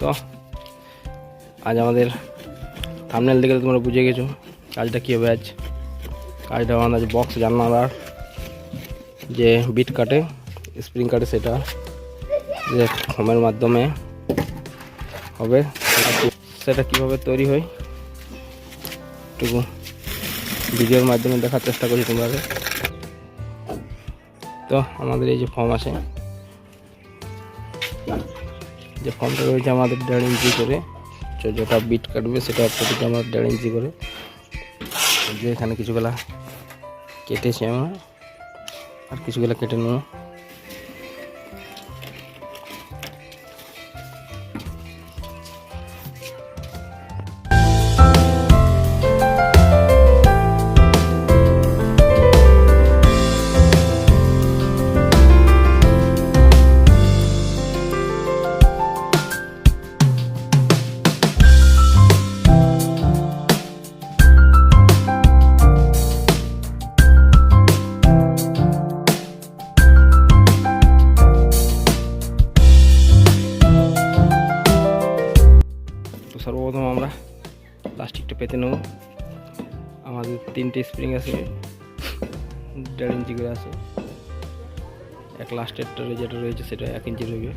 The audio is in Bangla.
তো, আজ আমাদের থামনেল দেখে তোমরা বুঝে গেছো কাজটা কী হবে আজ। কাজটা আমাদের বক্স জানালার যে বিট কাটে স্প্রিং কাটে সেটা যে ফোমের মাধ্যমে হবে। সেটা কীভাবে তৈরি হয় একটু ভিডিওর মাধ্যমে দেখার চেষ্টা করি তোমরা তো, আমাদের এই যে ফর্ম আছে। যে ফর্মটা রয়েছে আমাদের দেড় ইঞ্চি করে যেটা বিট কাটবে সেটা প্রতিটা আমার দেড় ইঞ্চি করে। যে এখানে কিছুগুলা কেটেছি আমরা, আর কিছুগুলা কেটে নেব। সর্বপ্রথম আমরা প্লাস্টিকটা পেতে নেব। আমাদের তিনটে স্প্রিং আছে, দেড় ইঞ্চি করে আছে। এক লাস্টেরটা যেটা রয়েছে, সেটা এক ইঞ্চি রয়েছে